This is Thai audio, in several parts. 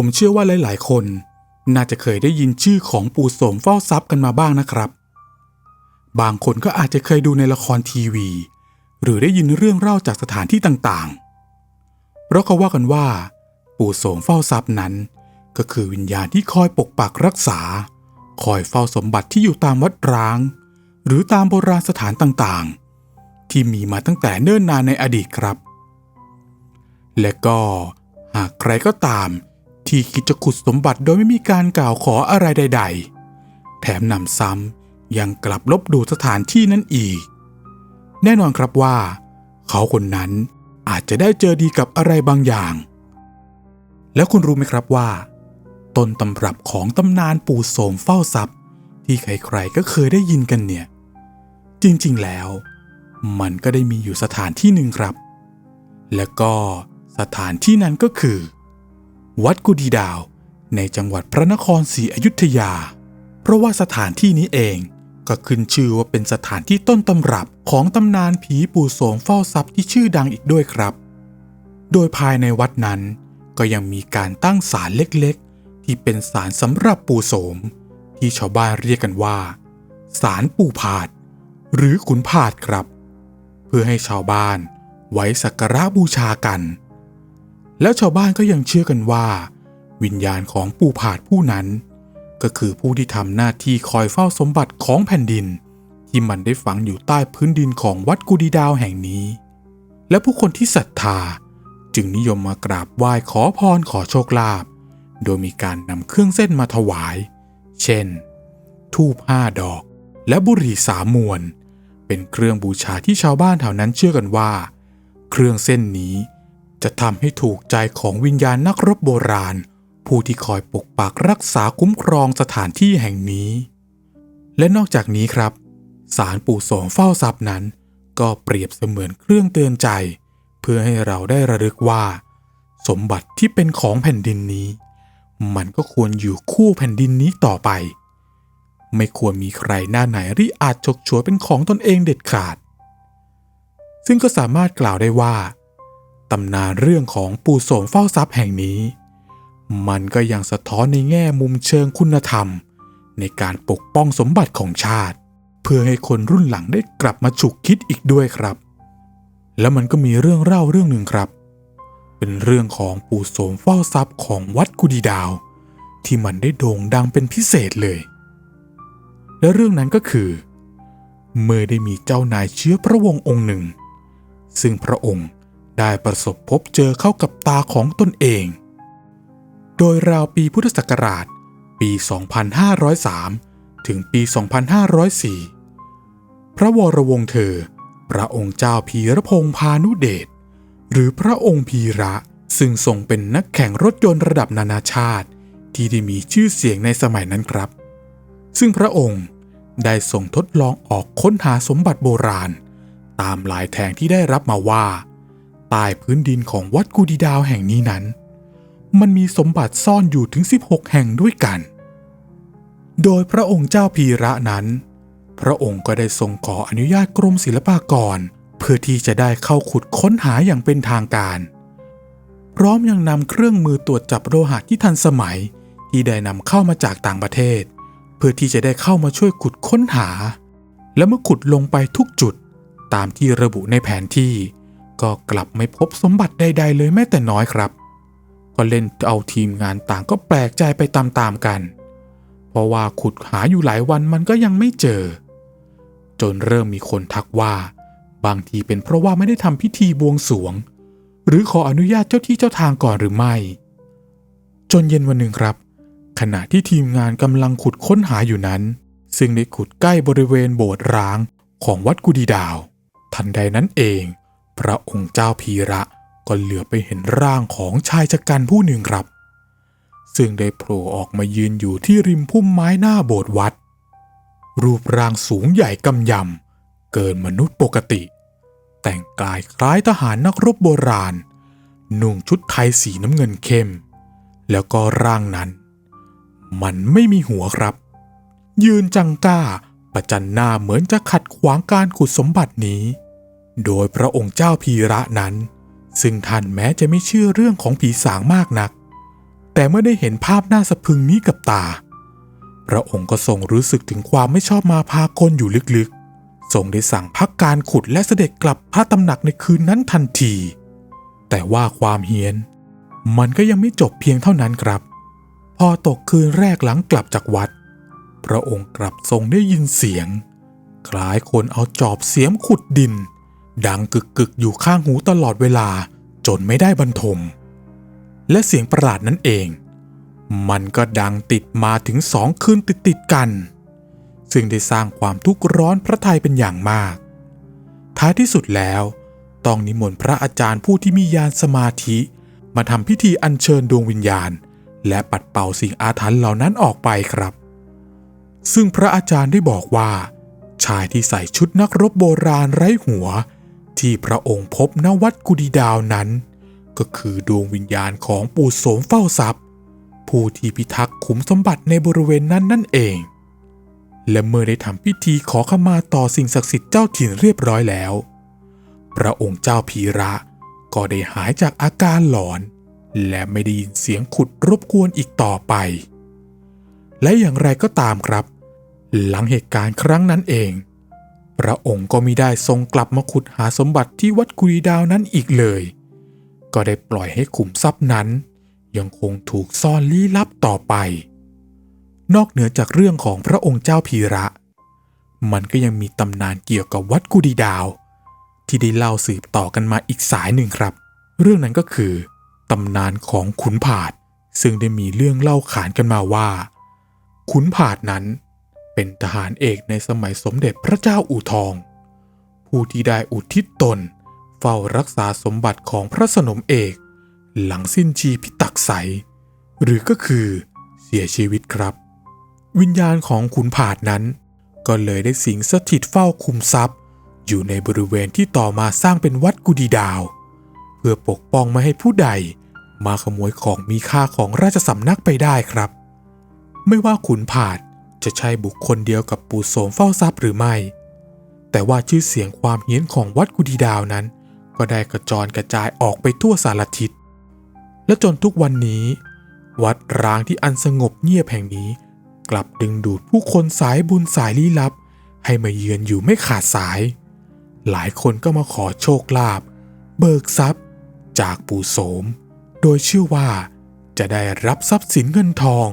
ผมเชื่อว่าหลาย ๆ คน น่าจะเคยได้ยินชื่อของปู่โสมเฝ้าทรัพย์กันมาบ้างนะครับ บางคนก็อาจจะเคยดูในละครทีวี หรือได้ยินเรื่องเล่าจากสถานที่ต่าง ๆ เพราะเขาว่ากันว่า ปู่โสมเฝ้าทรัพย์นั้น ก็คือวิญญาณที่คอยปกปักรักษา คอยเฝ้าสมบัติที่อยู่ตามวัดร้าง หรือตามโบราณสถานต่าง ๆ ที่มีมาตั้งแต่เนิ่นนานในอดีตครับ และก็หากใครก็ตาม ที่คิดจะขุดสมบัติโดยไม่มีการกล่าวขออะไรใด ๆ แถมนำซ้ำยังกลับลบดูสถานที่นั้นอีก แน่นอนครับว่า เขาคนนั้นอาจจะได้เจอดีกับอะไรบางอย่าง แล้วคุณรู้ไหมครับว่า ต้นตำรับของตำนานปู่โสมเฝ้าทรัพย์ ที่ใครๆก็เคยได้ยินกันเนี่ย จริงๆแล้ว มันก็ได้มีอยู่สถานที่หนึ่งครับ และก็สถานที่นั้นก็คือ วัดกุดีดาว ในจังหวัดพระนครศรีอยุธยา เพราะว่าสถานที่นี้เองก็ขึ้นชื่อว่าเป็นสถานที่ต้นตำรับของตำนานผีปู่โสมเฝ้าทรัพย์ที่ชื่อดังอีกด้วยครับ โดยภายในวัดนั้นก็ยังมีการตั้งศาลเล็กๆ ที่เป็นศาลสำหรับปู่โสม ที่ชาวบ้านเรียกกันว่าศาลปู่ผาด หรือขุนผาดครับ เพื่อให้ชาวบ้านไว้สักการะบูชากัน แล้วชาวบ้านก็ยังเชื่อกันว่า วิญญาณของปู่ผาดผู้นั้น ก็คือผู้ที่ทำหน้าที่คอยเฝ้าสมบัติของแผ่นดิน ที่มันได้ฝังอยู่ใต้พื้นดินของวัดกุดีดาวแห่งนี้ และผู้คนที่ศรัทธาจึงนิยมมากราบไหว้ขอพรขอโชคลาภโดยมีการนำเครื่องเส้นมาถวาย เช่น ทูบห้าดอก และบุหรี่สามมวน เป็นเครื่องบูชาที่ชาวบ้านแถวนั้นเชื่อกันว่า เครื่องเส้นนี้ จะทำให้ถูกใจของวิญญาณนักรบโบราณ ผู้ที่คอยปกปักรักษาคุ้มครองสถานที่แห่งนี้ และนอกจากนี้ครับสารปู่โสมเฝ้าทรัพย์นั้น ก็เปรียบเสมือนเครื่องเตือนใจ เพื่อให้เราได้ระลึกว่า สมบัติที่เป็นของแผ่นดินนี้ มันก็ควรอยู่คู่แผ่นดินนี้ต่อไป ไม่ควรมีใครหน้าไหนที่อาจฉกฉวยเป็นของตนเองเด็ดขาด ซึ่งก็สามารถกล่าวได้ว่า ตำนานเรื่องของปู่โสมเฝ้าทรัพย์แห่งนี้ มันก็ยังสะท้อนในแง่มุมเชิงคุณธรรม ในการปกป้องสมบัติของชาติ เพื่อให้คนรุ่นหลังได้กลับมาฉุกคิดอีกด้วยครับ แล้วมันก็มีเรื่องเล่าเรื่องหนึ่งครับ เป็นเรื่องของปู่โสมเฝ้าทรัพย์ของวัดกุดีดาว ที่มันได้โด่งดังเป็นพิเศษเลย และเรื่องนั้นก็คือ เมื่อได้มีเจ้านายเชื้อพระวงศ์องค์หนึ่ง ซึ่งพระองค์ ได้ประสบพบเจอเข้ากับตาของตนเอง โดยราวปีพุทธศักราช ปี 2503 ถึงปี 2504 พระวรวงศ์เธอ พระองค์เจ้าพีรพงษ์พานุเดช หรือพระองค์พีระซึ่งทรงเป็นนักแข่งรถยนต์ระดับนานาชาติ ที่ได้มีชื่อเสียงในสมัยนั้นครับ ซึ่งพระองค์ได้ส่งทดลองออกค้นหาสมบัติโบราณ ตามลายแทงที่ได้รับมาว่า ใต้พื้นดินของวัดกูดีดาวแห่งนี้นั้น มันมีสมบัติซ่อนอยู่ถึง 16 แห่งด้วยกัน โดยพระองค์เจ้าพีระนั้น พระองค์ก็ได้ทรงขออนุญาตกรมศิลปากร เพื่อที่จะได้เข้าขุดค้นหาอย่างเป็นทางการ พร้อมยังนำเครื่องมือตรวจจับโลหะที่ทันสมัย ที่ได้นำเข้ามาจากต่างประเทศ เพื่อที่จะได้เข้ามาช่วยขุดค้นหา และเมื่อขุดลงไปทุกจุดตามที่ระบุในแผนที่ ก็กลับไม่พบสมบัติใด ๆ เลยแม้แต่น้อยครับ ก็เล่นเอาทีมงานต่างก็แปลกใจไปตามๆกัน เพราะว่าขุดหาอยู่หลายวันมันก็ยังไม่เจอ จนเริ่มมีคนทักว่า บางทีเป็นเพราะว่าไม่ได้ทำพิธีบวงสรวง หรือขออนุญาตเจ้าที่เจ้าทางก่อนหรือไม่ จนเย็นวันหนึ่งครับ ขณะที่ทีมงานกำลังขุดค้นหาอยู่นั้น ซึ่งได้ขุดใกล้บริเวณโบสถ์ร้างของวัดกุดีดาว ทันใดนั้นเอง พระองค์เจ้าพีระก็เหลือไปเห็นร่างของชายชะกันผู้หนึ่งครับ ซึ่งได้โผล่ออกมายืนอยู่ที่ริมพุ่มไม้หน้าโบสถ์วัด รูปร่างสูงใหญ่กำยำเกินมนุษย์ปกติ แต่งกายคล้ายทหารนักรบโบราณ นุ่งชุดไทยสีน้ำเงินเข้ม แล้วก็ร่างนั้น มันไม่มีหัวครับ ยืนจังก้าประจันหน้าเหมือนจะขัดขวางการขุดสมบัตินี้ โดยพระองค์เจ้าพีระนั้น ซึ่งท่านแม้จะไม่เชื่อเรื่องของผีสางมากนัก แต่เมื่อได้เห็นภาพน่าสะพึงนี้กับตา พระองค์ก็ทรงรู้สึกถึงความไม่ชอบมาพากลอยู่ลึกๆ ทรงได้สั่งพักการขุดและเสด็จกลับพระตำหนักในคืนนั้นทันที แต่ว่าความเฮี้ยน มันก็ยังไม่จบเพียงเท่านั้นครับ พอตกคืนแรกหลังกลับจากวัด พระองค์กลับทรงได้ยินเสียง คล้ายคนเอาจอบเสียมขุดดิน ดังกึกกึกอยู่ข้างหูตลอดเวลาจนไม่ได้บรรทม และเสียงประหลาดนั้นเอง มันก็ดังติดมาถึงสองคืนติดติดกัน ซึ่งได้สร้างความทุกข์ร้อนพระทัยเป็นอย่างมาก ท้ายที่สุดแล้ว ต้องนิมนต์พระอาจารย์ผู้ที่มีญาณสมาธิ มาทำพิธีอัญเชิญดวงวิญญาณ และปัดเป่าสิ่งอาถรรพ์เหล่านั้นออกไปครับ ซึ่งพระอาจารย์ได้บอกว่า ชายที่ใส่ชุดนักรบโบราณไร้หัว ที่พระองค์พบณวัดกุดีดาวนั้น ก็คือดวงวิญญาณของปู่โสมเฝ้าทรัพย์ ผู้ที่พิทักษ์ขุมสมบัติในบริเวณนั้นนั่นเอง และเมื่อได้ทำพิธีขอขมาต่อสิ่งศักดิ์สิทธิ์เจ้าถิ่นเรียบร้อยแล้ว พระองค์เจ้าพีระก็ได้หายจากอาการหลอน และไม่ได้ยินเสียงขุดรบกวนอีกต่อไป และอย่างไรก็ตามครับ หลังเหตุการณ์ครั้งนั้นเอง พระองค์ก็มิได้ทรงกลับมาขุดหาสมบัติที่วัดกุดีดาวนั้นอีกเลย ก็ได้ปล่อยให้ขุมทรัพย์นั้น ยังคงถูกซ่อนลี้ลับต่อไป นอกเหนือจากเรื่องของพระองค์เจ้าพีระ มันก็ยังมีตำนานเกี่ยวกับวัดกุดีดาว ที่ได้เล่าสืบต่อกันมาอีกสายหนึ่งครับ เรื่องนั้นก็คือตำนานของขุนผาดซึ่งได้มีเรื่องเล่าขานกันมาว่า ขุนผาดนั้น เป็นทหารเอกในสมัยสมเด็จพระเจ้าอู่ทอง ผู้ที่ได้อุทิศตน เฝ้ารักษาสมบัติของพระสนมเอก หลังสิ้นชีพิตักใส หรือก็คือเสียชีวิตครับ วิญญาณของขุนผาดนั้น ก็เลยได้สิงสถิตเฝ้าคุมทรัพย์ อยู่ในบริเวณที่ต่อมาสร้างเป็นวัดกุดีดาว เพื่อปกป้องไม่ให้ผู้ใดมาขโมยของมีค่าของราชสำนักไปได้ครับ ไม่ว่าขุนผาด จะใช่บุคคลเดียวกับปู่โสมเฝ้าทรัพย์หรือไม่ แต่ว่าชื่อเสียงความเฮี้ยนของวัดกุดีดาวนั้น ก็ได้กระจรกระจายออกไปทั่วสารทิศ และจนทุกวันนี้ วัดร้างที่อันสงบเงียบแห่งนี้ กลับดึงดูดผู้คนสายบุญสายลี้ลับ ให้มาเยือนอยู่ไม่ขาดสาย หลายคนก็มาขอโชคลาภเบิกทรัพย์ จากปู่โสม โดยเชื่อว่าจะได้รับทรัพย์สินเงินทอง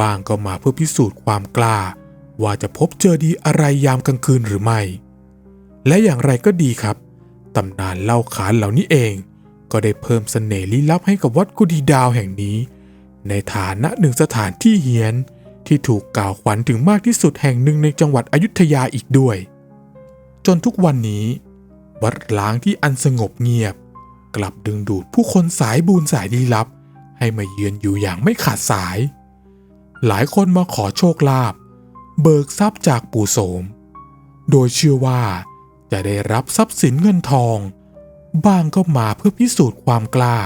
บางก็มาเพื่อพิสูจน์ความกล้า ว่าจะพบเจอดีอะไรยามกลางคืนหรือไม่ และอย่างไรก็ดีครับ ตำนานเล่าขานเหล่านี้เอง ก็ได้เพิ่มเสน่ห์ลี้ลับให้กับวัดกุดีดาวแห่งนี้ ในฐานะหนึ่งสถานที่เฮียนที่ถูกกล่าวขวัญถึงมากที่สุดแห่งหนึ่งในจังหวัดอยุธยาอีกด้วย จนทุกวันนี้ วัดล้างที่อันสงบเงียบ กลับดึงดูดผู้คนสายบุญสายลี้ลับ ให้มาเยือนอยู่อย่างไม่ขาดสาย หลายคนมาขอโชคลาภเบิกทรัพย์จากปู่โสม โดยเชื่อว่าจะได้รับทรัพย์สินเงินทอง บ้างก็มาเพื่อพิสูจน์ความกล้า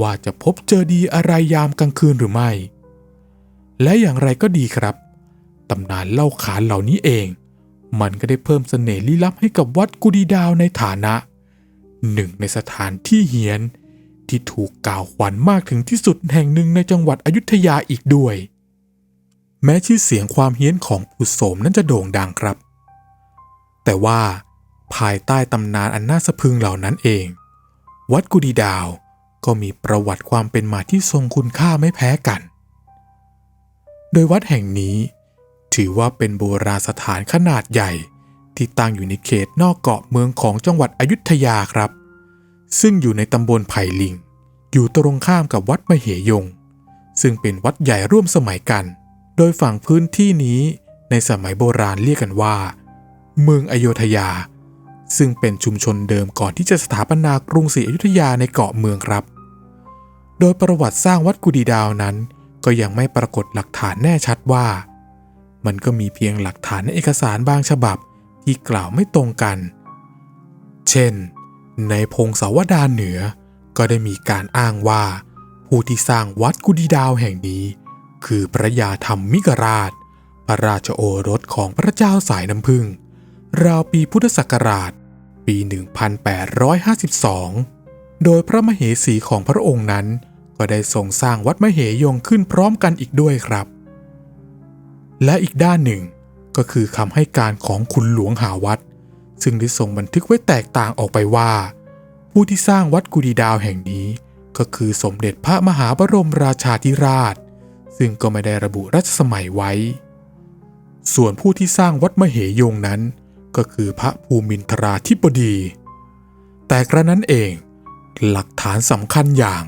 ว่าจะพบเจอดีอะไรยามกลางคืนหรือไม่ และอย่างไรก็ดีครับ ตำนานเล่าขานเหล่านี้เอง มันก็ได้เพิ่มเสน่ห์ลี้ลับให้กับวัดกุดีดาวในฐานะ หนึ่งในสถานที่เฮียนที่ถูกกล่าวขวัญมากถึงที่สุดแห่งหนึ่งในจังหวัดอยุธยาอีกด้วย แม้ชื่อเสียงความเฮี้ยนของปู่โสมนั้นจะโด่งดังครับ แต่ว่าภายใต้ตำนานอันน่าสะพึงเหล่านั้นเอง วัดกุดีดาวก็มีประวัติความเป็นมาที่ทรงคุณค่าไม่แพ้กัน โดยวัดแห่งนี้ ถือว่าเป็นโบราณสถานขนาดใหญ่ ที่ตั้งอยู่ในเขตนอกเกาะเมืองของจังหวัดอยุธยาครับ ซึ่งอยู่ในตำบลไผ่ลิง อยู่ตรงข้ามกับวัดมเหยง ซึ่งเป็นวัดใหญ่ร่วมสมัยกัน โดยฝั่งพื้นที่นี้ในสมัยโบราณเรียกกันว่า เมืองอโยธยา ซึ่งเป็นชุมชนเดิมก่อนที่จะสถาปนากรุงศรีอยุธยาในเกาะเมืองครับ โดยประวัติสร้างวัดกุดีดาวนั้น ก็ยังไม่ปรากฏหลักฐานแน่ชัดว่า มันก็มีเพียงหลักฐานในเอกสารบางฉบับที่กล่าวไม่ตรงกัน เช่น ในพงศาวดารเหนือก็ได้มีการอ้างว่า ผู้ที่สร้างวัดกุดีดาวแห่งนี้ คือพระยาธรรมมิกราช พระราชโอรสของพระเจ้าสายน้ำพึ่ง ราวปีพุทธศักราช ปี 1852 โดยพระมเหสีของพระองค์นั้น ก็ได้ทรงสร้างวัดมเหยงขึ้นพร้อมกันอีกด้วยครับ และอีกด้านหนึ่งก็คือคำให้การของคุณหลวงหาวัด ซึ่งได้ทรงบันทึกไว้แตกต่างออกไปว่า ผู้ที่สร้างวัดกุดีดาวแห่งนี้ ก็คือสมเด็จพระมหาบรมราชาธิราช ซึ่งก็ไม่ได้ระบุรัชสมัยไว้ ส่วนผู้ที่สร้างวัดมเหยงนั้น ก็คือพระภูมินทราธิบดี แต่กระนั้นเอง หลักฐานสำคัญอย่าง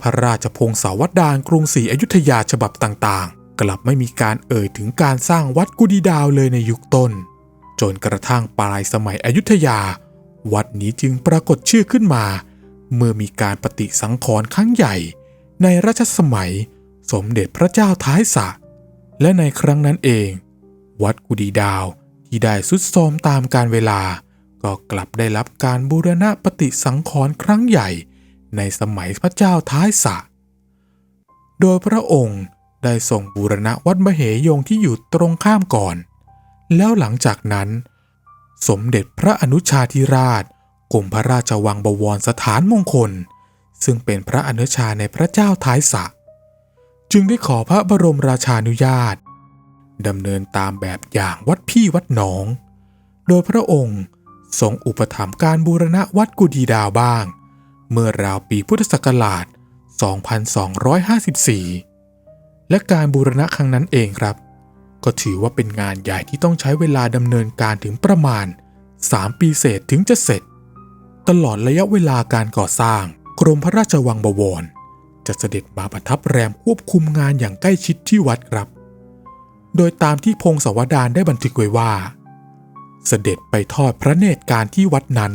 พระราชพงศาวดารกรุงศรีอยุธยาฉบับต่างๆ กลับไม่มีการเอ่ยถึงการสร้างวัดกุดีดาวเลยในยุคต้น จนกระทั่งปลายสมัยอยุธยา วัดนี้จึงปรากฏชื่อขึ้นมา เมื่อมีการปฏิสังขรณ์ครั้งใหญ่ในรัชสมัย สมเด็จพระเจ้าท้ายสะ และในครั้งนั้นเอง วัดกุดีดาวที่ได้สุดโทมตามการเวลา ก็กลับได้รับการบูรณะปฏิสังขรณ์ครั้งใหญ่ในสมัยพระเจ้าท้ายสะ โดยพระองค์ได้ส่งบูรณะวัดมเหยงที่อยู่ตรงข้ามก่อน แล้วหลังจากนั้น สมเด็จพระอนุชาธิราชกรมพระราชวังบวรสถานมงคล ซึ่งเป็นพระอนุชาในพระเจ้าท้ายสะ จึงได้ขอพระบรมราชานุญาตดำเนินตามแบบอย่างวัดพี่วัดหนอง โดยพระองค์ทรงอุปถัมภ์การบูรณะวัดกุดีดาวบ้าง เมื่อราวปีพุทธศักราช 2254 และการบูรณะครั้งนั้นเองครับ ก็ถือว่าเป็นงานใหญ่ที่ต้องใช้เวลาดำเนินการถึงประมาณ 3 ปีเศษถึงจะเสร็จ ตลอดระยะเวลาการก่อสร้างกรมพระราชวังบวร จะเสด็จมาประทับแรมควบคุมงานอย่างใกล้ชิดที่วัดครับ โดยตามที่พงศาวดารได้บันทึกไว้ว่า เสด็จไปทอดพระเนตรการที่วัดนั้น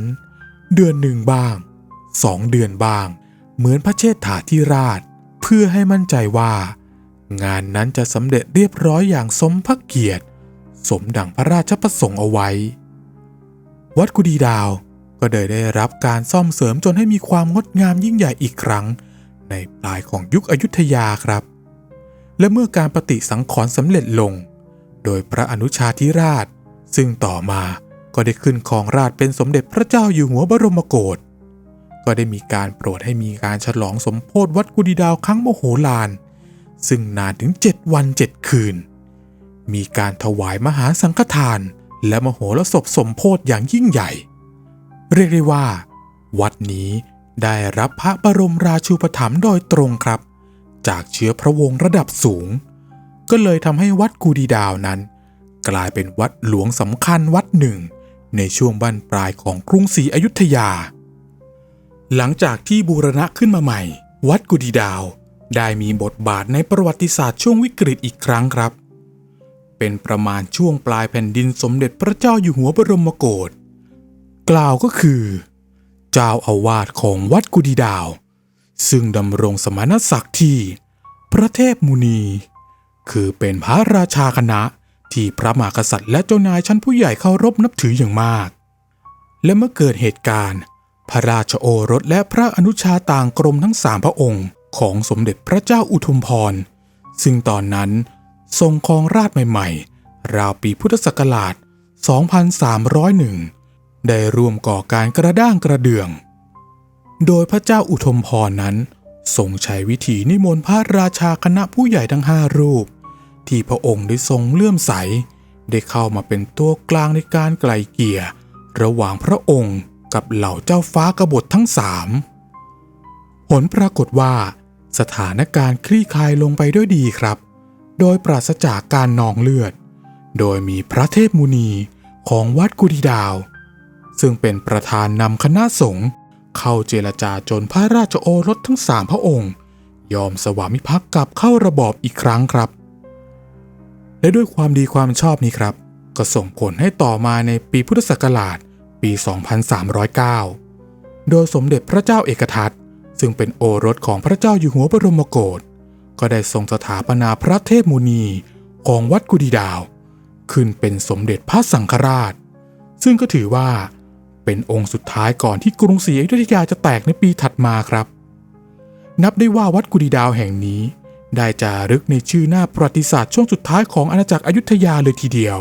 เดือนหนึ่งบ้างสองเดือนบ้าง เหมือนพระเชษฐาธิราช เพื่อให้มั่นใจว่า งานนั้นจะสำเร็จเรียบร้อยอย่างสมพระเกียรติ สมดังพระราชประสงค์เอาไว้ วัดกุดีดาวก็ได้ได้รับการซ่อมเสริมจนให้มีความงดงามยิ่งใหญ่อีกครั้ง ในปลายของยุคอยุธยาครับ และเมื่อการปฏิสังขรณ์สำเร็จลง โดยพระอนุชาธิราช ซึ่งต่อมาก็ได้ขึ้นครองราชเป็นสมเด็จพระเจ้าอยู่หัวบรมโกศก็ได้มีการโปรดให้มีการฉลองสมโพธิวัดกุดีดาวครั้งโมโหลาน ซึ่งนานถึง 7 วัน 7 คืน มีการถวายมหาสังฆทาน และมโหรสพสมโพธิอย่างยิ่งใหญ่ เรียกได้ว่า วัดนี้ ได้รับพระบรมราชูปถัมภ์โดยตรงครับ จากเชื้อพระวงศ์ระดับสูง ก็เลยทำให้วัดกูดีดาวนั้น กลายเป็นวัดหลวงสำคัญวัดหนึ่ง ในช่วงบั้นปลายของกรุงศรีอยุธยา หลังจากที่บูรณะขึ้นมาใหม่ วัดกุดีดาวได้มีบทบาทในประวัติศาสตร์ช่วงวิกฤตอีกครั้งครับ เป็นประมาณช่วงปลายแผ่นดินสมเด็จพระเจ้าอยู่หัวบรมโกศกล่าวก็คือ เจ้าอาวาสของวัดกุดีดาว ซึ่งดำรงสมณศักดิ์ที่ พระเทพมุนี คือเป็นพระราชาคณะที่พระมหากษัตริย์และเจ้านายชั้นผู้ใหญ่เคารพนับถืออย่างมาก และเมื่อเกิดเหตุการณ์ พระราชโอรสและพระอนุชาต่างกรมทั้งสามพระองค์ของสมเด็จพระเจ้าอุทุมพร ซึ่งตอนนั้นทรงครองราชใหม่ ๆ ราวปีพุทธศักราช 2301 ได้ร่วมก่อการกระด้างกระเดื่อง โดยพระเจ้าอุทมพรนั้นทรงใช้วิธีนิมนต์พระราชาคณะผู้ใหญ่ทั้งห้ารูป ที่พระองค์ได้ทรงเลื่อมใส ได้เข้ามาเป็นตัวกลางในการไกลเกลี่ยระหว่างพระองค์กับเหล่าเจ้าฟ้ากบฏทั้งสามผลปรากฏว่า สถานการณ์คลี่คลายลงไปด้วยดีครับ โดยปราศจากการนองเลือด โดยมีพระเทพมุนีของวัดกุดีดาว ซึ่งเป็นประธานนำคณะสงฆ์เข้าเจรจาจนพระราชโอรสทั้งสามพระองค์ ยอมสวามิภักดิ์กลับเข้าระบอบอีกครั้งครับ และด้วยความดีความชอบนี้ครับ ก็ส่งผลให้ต่อมาในปีพุทธศักราชปี 2309 โดยสมเด็จพระเจ้าเอกทัตซึ่งเป็นโอรสของพระเจ้าอยู่หัวบรมโกศก็ได้ทรงสถาปนาพระเทพมุนีของวัดกุดีดาว ขึ้นเป็นสมเด็จพระสังฆราช ซึ่งก็ถือว่า เป็นองค์สุดท้ายก่อนที่กรุงศรีอยุธยาจะแตกในปีถัดมาครับ นับได้ว่าวัดกุดีดาวแห่งนี้ ได้จารึกในชื่อหน้าประวัติศาสตร์ช่วงสุดท้ายของอาณาจักรอยุธยาเลยทีเดียว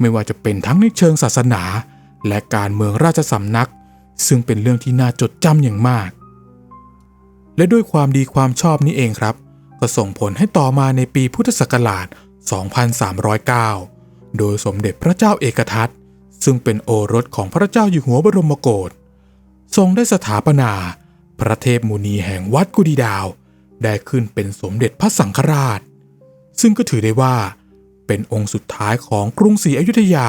ไม่ว่าจะเป็นทั้งในเชิงศาสนา และการเมืองราชสำนัก ซึ่งเป็นเรื่องที่น่าจดจำอย่างมาก และด้วยความดีความชอบนี้เองครับ ก็ส่งผลให้ต่อมาในปีพุทธศักราช 2309 โดยสมเด็จพระเจ้าเอกทัต ซึ่งเป็นโอรสของพระเจ้าอยู่หัวบรมโกศทรงได้สถาปนา พระเทพมุนีแห่งวัดกุดีดาว ได้ขึ้นเป็นสมเด็จพระสังฆราช ซึ่งก็ถือได้ว่า เป็นองค์สุดท้ายของกรุงศรีอยุธยา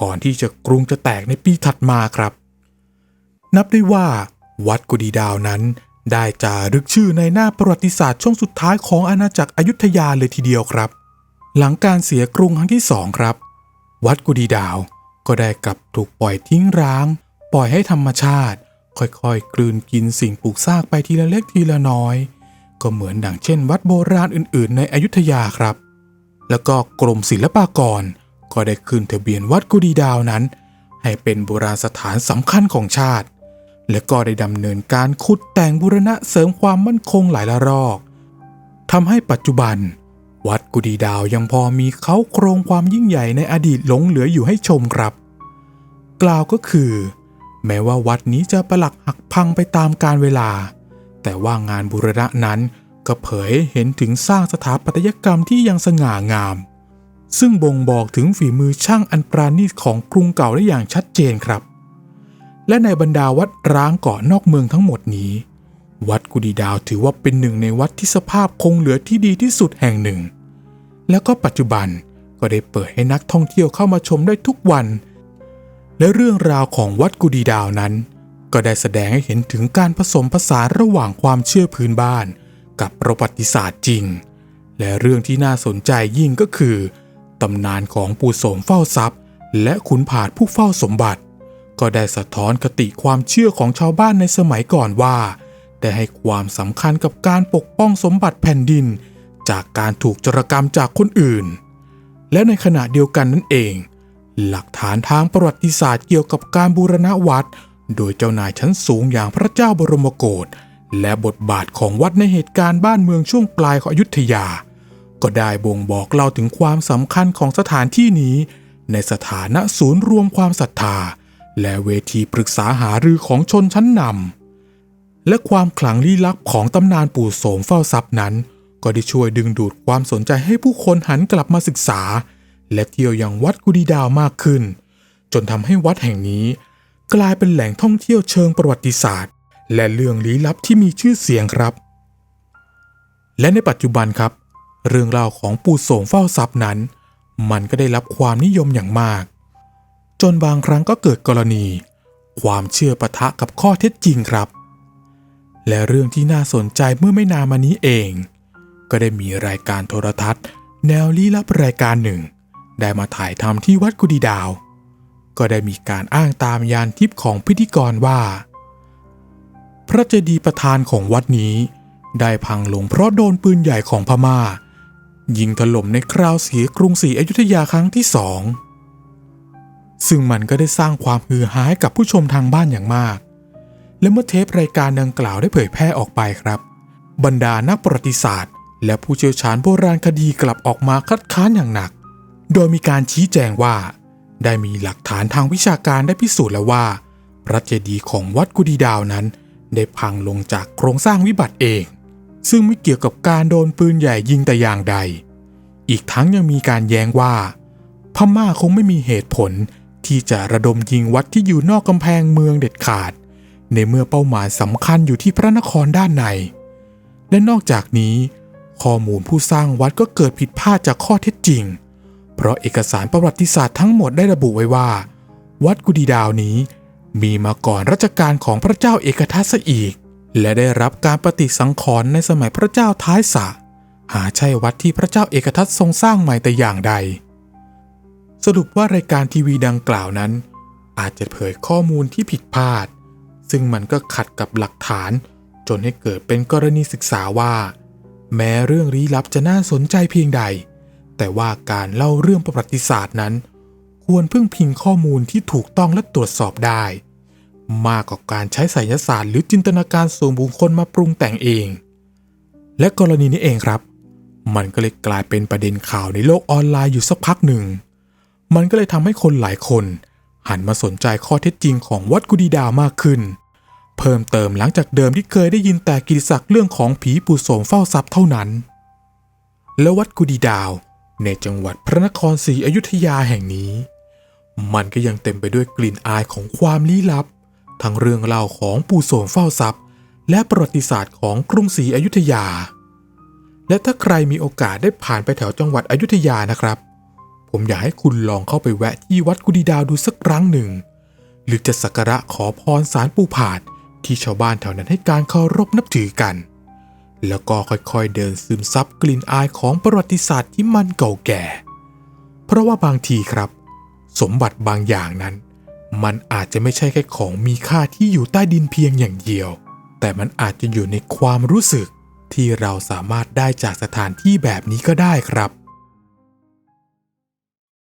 ก่อนที่จะกรุงจะแตกในปีถัดมาครับ นับได้ว่า วัดกุดีดาวนั้นได้จารึกชื่อในหน้าประวัติศาสตร์ช่วงสุดท้ายของอาณาจักรอยุธยาเลยทีเดียวครับ หลังการเสียกรุงครั้งที่สองครับ วัดกุดีดาว ก็ได้กลับถูกปล่อยทิ้งร้าง ปล่อยให้ธรรมชาติ ค่อยๆ กลืนกินสิ่งปลูกสร้างไปทีละเล็กทีละน้อย ก็เหมือนดังเช่น วัดโบราณอื่น ๆ ในอยุธยาครับ แล้วก็กรมศิลปากร ก็ได้ขึ้นทะเบียนวัดกุดีดาวนั้น ให้เป็นโบราณสถานสำคัญของชาติ และก็ได้ดำเนินการขุดแต่งบูรณะเสริมความมั่นคงหลายละรอกทำให้ปัจจุบัน วัดกุดีดาวยังพอมีเขาโครงความยิ่งใหญ่ในอดีตหลงเหลืออยู่ให้ชมครับ กล่าวก็คือ แม้ว่าวัดนี้จะประหลักหักพังไปตามกาลเวลา แต่ว่างานบูรณะนั้นก็เผยเห็นถึงสร้างสถาปัตยกรรมที่ยังสง่างาม ซึ่งบ่งบอกถึงฝีมือช่างอันปราณีตของกรุงเก่าได้อย่างชัดเจนครับ และในบรรดาวัดร้างเกาะนอกเมืองทั้งหมดนี้ วัดกุดีดาวถือว่าเป็นหนึ่งในวัดที่สภาพคงเหลือที่ดีที่สุดแห่งหนึ่ง แล้วก็ปัจจุบันก็ได้เปิดให้นักท่องเที่ยวเข้ามาชมได้ทุกวัน และเรื่องราวของวัดกุดีดาวนั้น ก็ได้แสดงให้เห็นถึงการผสมผสานระหว่างความเชื่อพื้นบ้าน กับประวัติศาสตร์จริง และเรื่องที่น่าสนใจยิ่งก็คือตำนานของปู่โสมเฝ้าทรัพย์ และขุนผาดผู้เฝ้าสมบัติ ก็ได้สะท้อนคติความเชื่อของชาวบ้านในสมัยก่อนว่า ได้ให้ความสำคัญกับการปกป้องสมบัติแผ่นดิน จากการถูกจรกรรมจากคนอื่น และในขณะเดียวกันนั่นเอง หลักฐานทางประวัติศาสตร์เกี่ยวกับการบูรณะวัด โดยเจ้านายชั้นสูงอย่างพระเจ้าบรมโกศและบทบาทของวัดในเหตุการณ์บ้านเมืองช่วงปลายของอยุธยา ก็ได้บ่งบอกเราถึงความสำคัญของสถานที่นี้ ในสถานะศูนย์รวมความศรัทธา และเวทีปรึกษาหารือของชนชั้นนำ และความขลังลี้ลับของตำนานปู่โสมเฝ้าทรัพย์นั้น ก็ได้ช่วยดึงดูดความสนใจให้ผู้คนหันกลับมาศึกษา และเที่ยวยังวัดกุดีดาวมากขึ้น จนทำให้วัดแห่งนี้ กลายเป็นแหล่งท่องเที่ยวเชิงประวัติศาสตร์ และเรื่องลี้ลับที่มีชื่อเสียงครับ และในปัจจุบันครับ เรื่องราวของปู่โสมเฝ้าทรัพย์นั้น มันก็ได้รับความนิยมอย่างมาก จนบางครั้งก็เกิดกรณี ความเชื่อปะทะกับข้อเท็จจริงครับ และเรื่องที่น่าสนใจเมื่อไม่นานมานี้เอง ก็ได้มีรายการโทรทัศน์ แนวลี้ลับรายการหนึ่ง ได้มาถ่ายทำที่วัดกุดีดาว ก็ได้มีการอ้างตามยานทิพย์ของพิธีกรว่า พระเจดีย์ประธานของวัดนี้ ได้พังลงเพราะโดนปืนใหญ่ของพม่า ยิงถล่มในคราวเสียกรุงศรีอยุธยาครั้งที่สองซึ่งมันก็ได้สร้างความฮือฮาให้กับผู้ชมทางบ้านอย่างมาก และเมื่อเทปรายการดังกล่าวได้เผยแพร่ออกไปครับ บรรดานักประวัติศาสตร์ และผู้เชี่ยวชาญโบราณคดีกลับออกมาคัดค้านอย่างหนัก โดยมีการชี้แจงว่า ได้มีหลักฐานทางวิชาการได้พิสูจน์แล้วว่า พระเจดีย์ของวัดกุดีดาวนั้น ได้พังลงจากโครงสร้างวิบัติเอง ซึ่งไม่เกี่ยวกับการโดนปืนใหญ่ยิงแต่อย่างใด อีกทั้งยังมีการแย้งว่า พม่าคงไม่มีเหตุผลที่จะระดมยิงวัดที่อยู่นอกกำแพงเมืองเด็ดขาด ในเมื่อเป้าหมายสำคัญอยู่ที่พระนครด้านใน และนอกจากนี้ ข้อมูลผู้สร้างวัดก็เกิดผิดพลาดจากข้อเท็จจริง เพราะเอกสารประวัติศาสตร์ทั้งหมดได้ระบุไว้ว่า วัดกุดีดาวนี้ มีมาก่อนรัชกาลของพระเจ้าเอกทัตซะอีก และได้รับการปฏิสังขรณ์ในสมัยพระเจ้าท้ายสะ หาใช่วัดที่พระเจ้าเอกทัตทรงสร้างใหม่แต่อย่างใด สรุปว่ารายการทีวีดังกล่าวนั้น อาจจะเผยข้อมูลที่ผิดพลาด ซึ่งมันก็ขัดกับหลักฐาน จนให้เกิดเป็นกรณีศึกษาว่า แม้เรื่องลี้ลับจะน่าสนใจเพียงใด แต่ว่าการเล่าเรื่องประวัติศาสตร์นั้น ควรพึ่งพิงข้อมูลที่ถูกต้องและตรวจสอบได้ มากกว่าการใช้ไสยศาสตร์หรือจินตนาการส่วนบุคคลมาปรุงแต่งเอง และกรณีนี้เองครับ มันก็เลยกลายเป็นประเด็นข่าวในโลกออนไลน์อยู่สักพักหนึ่ง มันก็เลยทำให้คนหลายคน หันมาสนใจข้อเท็จจริงของวัดกุดีดาวมากขึ้น เพิ่มเติมหลังจากเดิมที่เคยได้ยินแต่กิติศักดิ์เรื่องของผีปู่โสมเฝ้าทรัพย์เท่านั้น และวัดกุดีดาว ในจังหวัดพระนครศรีอยุธยาแห่งนี้ มันก็ยังเต็มไปด้วยกลิ่นอายของความลี้ลับ ทั้งเรื่องเล่าของปู่โสมเฝ้าทรัพย์ และประวัติศาสตร์ของกรุงศรีอยุธยา และถ้าใครมีโอกาสได้ผ่านไปแถวจังหวัดอยุธยานะครับ ผมอยากให้คุณลองเข้าไปแวะที่วัดกุดีดาวดูสักครั้งหนึ่ง หรือจะสักการะขอพรสารปูผาดที่ชาวบ้านแถวนั้นให้การเคารพนับถือกัน แล้วก็ค่อยๆเดินซึมซับกลิ่นอายของประวัติศาสตร์ที่มันเก่าแก่ เพราะว่าบางทีครับ สมบัติบางอย่างนั้น มันอาจจะไม่ใช่แค่ของมีค่าที่อยู่ใต้ดินเพียงอย่างเดียว แต่มันอาจจะอยู่ในความรู้สึกที่เราสามารถได้จากสถานที่แบบนี้ก็ได้ครับ